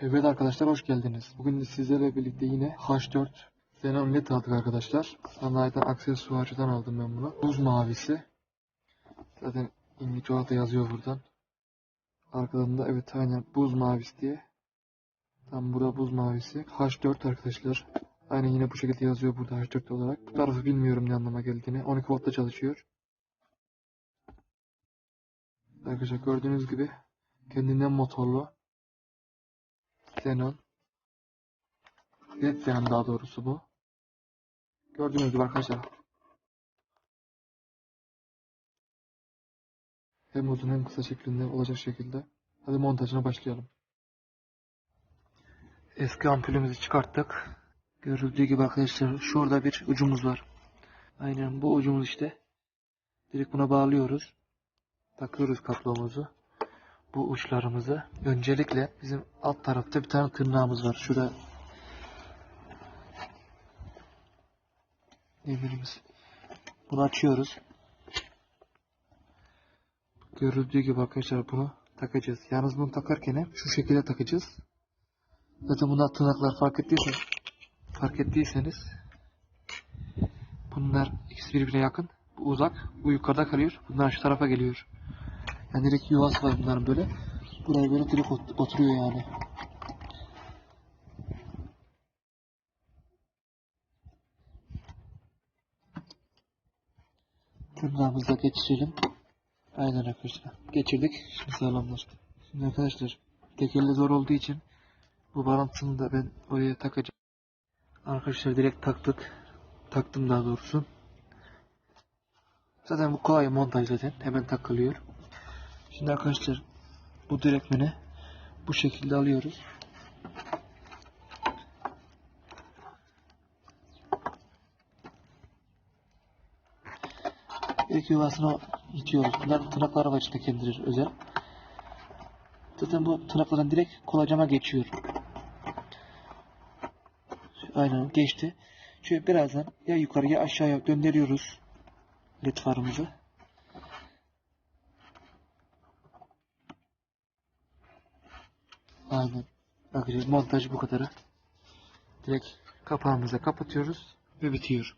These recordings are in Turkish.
Evet arkadaşlar hoş geldiniz. Bugün sizlerle birlikte yine H4 Xenon LED aldık arkadaşlar. Sanayiden aksesuarcıdan aldım ben bunu. Buz mavisi. Zaten da yazıyor buradan. Arkadan da evet aynen buz mavisi diye. Tam burada buz mavisi. H4 arkadaşlar. Aynen yine bu şekilde yazıyor burada H4 olarak. Bu tarafı bilmiyorum ne anlama geldiğini. 12 voltta çalışıyor. Arkadaşlar gördüğünüz gibi kendinden motorlu. Xenon. Red daha doğrusu bu. Gördüğünüz gibi arkadaşlar. Hem uzun hem kısa şeklinde olacak şekilde. Hadi montajına başlayalım. Eski ampulümüzü çıkarttık. Görüldüğü gibi arkadaşlar şurada bir ucumuz var. Aynen bu ucumuz işte. Direkt buna bağlıyoruz. Takıyoruz kablomuzu. Bu uçlarımızı. Öncelikle bizim alt tarafta bir tane tırnağımız var. Şurada demirimiz. Bunu açıyoruz. Görüldüğü gibi arkadaşlar bunu takacağız. Yalnız bunu takarken şu şekilde takacağız. Zaten bunlar tırnaklar fark ettiysen fark ettiyseniz bunlar ikisi birbirine yakın. Bu uzak, bu yukarıda kalıyor. Bunlar şu tarafa geliyor. Yani direkt yuvası var bunların böyle. Buraya böyle direkt ot- oturuyor yani. Tırnağımızı da geçirelim. Aynen arkadaşlar. Geçirdik. Şimdi sağlamlaştı. Şimdi arkadaşlar tekerle zor olduğu için bu bağlantısını da ben oraya takacağım. Arkadaşlar direkt taktık. Taktım daha doğrusu. Zaten bu kolay montaj zaten. Hemen takılıyor. Şimdi arkadaşlar bu direkmeni bu şekilde alıyoruz. İlk yuvasına itiyoruz. Bunlar tırnakları var içinde kendileri özel. Zaten bu tırnaklardan direkt kolacama geçiyor. Aynen geçti. Şöyle birazdan ya yukarıya aşağıya döndürüyoruz led Aynen. Bakacağız montaj bu kadarı. Direkt kapağımızı kapatıyoruz ve bitiyor.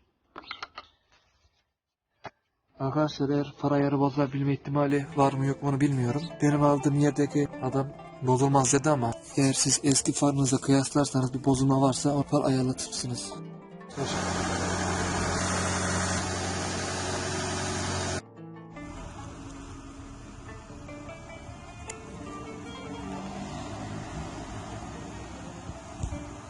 Arkadaşlar eğer far ayarı bozulabilme ihtimali var mı yok mu onu bilmiyorum. Benim aldığım yerdeki adam bozulmaz dedi ama eğer siz eski farınıza kıyaslarsanız bir bozulma varsa o far ayarlatırsınız. Arkadaşlar,